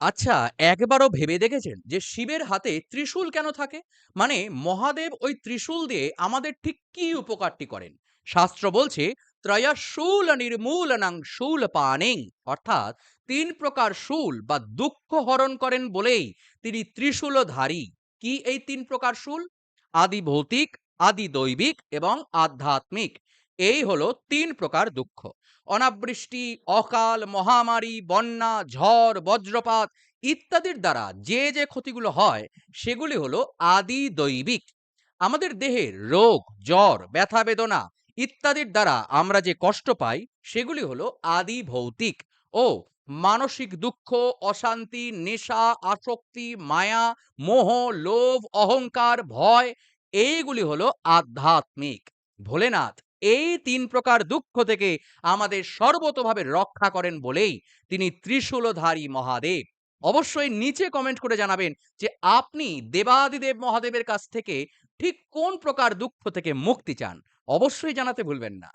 আচ্ছা একবারও ভেবে দেখেছেন যে শিবের হাতে ত্রিশূল কেন থাকে? মানে মহাদেব ওই ত্রিশূল দিয়ে আমাদের ঠিক কি উপকারটি করেন? শাস্ত্র বলছে ত্রয়শূল নির্মূলনাং শূল পানিং অর্থাৎ তিন প্রকার শূল বা দুঃখ হরণ করেন বলেই তিনি ত্রিশূলধারী। কি এই তিন প্রকার শূল? আদি ভৌতিক আদি দৈবিক এবং আধ্যাত্মিক। এই হলো তিন প্রকার দুঃখ। অনাবৃষ্টি, অকাল, মহামারী, বন্যা, ঝড়, বজ্রপাত ইত্যাদির দ্বারা যে যে ক্ষতিগুলো হয়, সেগুলি হলো আদি দৈবিক। আমাদের দেহের রোগ, জ্বর, ব্যথা বেদনা ইত্যাদির দ্বারা আমরা যে কষ্ট পাই, সেগুলি হলো আদি ভৌতিক ও মানসিক দুঃখ, অশান্তি, নেশা, আসক্তি, মায়া, মোহ, লোভ, অহংকার, ভয়, এইগুলি হলো আধ্যাত্মিক। ভোলেনাথ এই তিন প্রকার দুঃখ থেকে আমাদের সর্বতভাবে রক্ষা করেন বলেই তিনি ত্রিশূলধারী মহাদেব। অবশ্যই নিচে কমেন্ট করে জানাবেন যে আপনি দেবাদিদেব মহাদেবের কাছ থেকে ঠিক কোন প্রকার দুঃখ থেকে মুক্তি চান। অবশ্যই জানাতে ভুলবেন না।